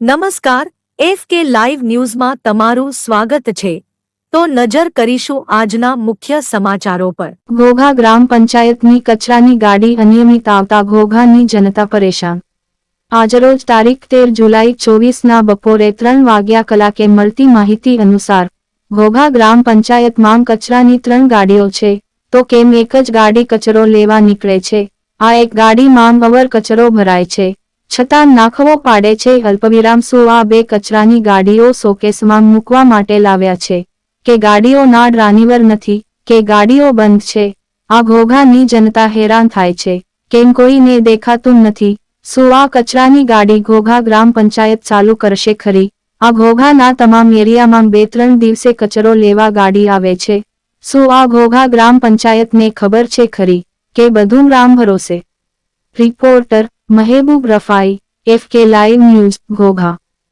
નમસ્કાર F K live ન્યૂઝમાં તમારું સ્વાગત છે. તો નજર કરીશું આજના મુખ્ય સમાચારો પર. ઘોઘા ગ્રામ પંચાયતની કચરાની ગાડી અનિયમિત આવતા ઘોઘાની જનતા પરેશાન. આજરોજ તારીખ તેર જુલાઈ ચોવીસના બપોરે ત્રણ વાગ્યા કલાકે મળતી માહિતી અનુસાર, ઘોઘા ગ્રામ પંચાયતમાં કચરાની ત્રણ ગાડીઓ છે. તો કેમ એક જ ગાડી કચરો લેવા નીકળે છે? આ એક ગાડીમાં અવર કચરો ભરાય છે. છતાં નાખવો પાડે છે અલ્પવિરામ શું આ બે કચરાની ગાડીઓ શોકેસમાં મૂકવા માટે લાવ્યા છે? કે ગાડીઓ ના ડ્રાઈવર નથી? કે ગાડીઓ બંધ છે? આ ઘોઘાની જનતા હેરાન થાય છે. કેમ કોઈને દેખાતું નથી? શું આ કચરાની ગાડી ઘોઘા ગ્રામ પંચાયત ચાલુ કરશે ખરી? આ ઘોઘાના તમામ એરિયામાં બે ત્રણ દિવસે કચરો લેવા ગાડી આવે છે. શું આ ઘોઘા ગ્રામ પંચાયતને ખબર છે ખરી? કે બધું રામ ભરોસે? Reporter Mehboob Rafai F K live news Ghogha.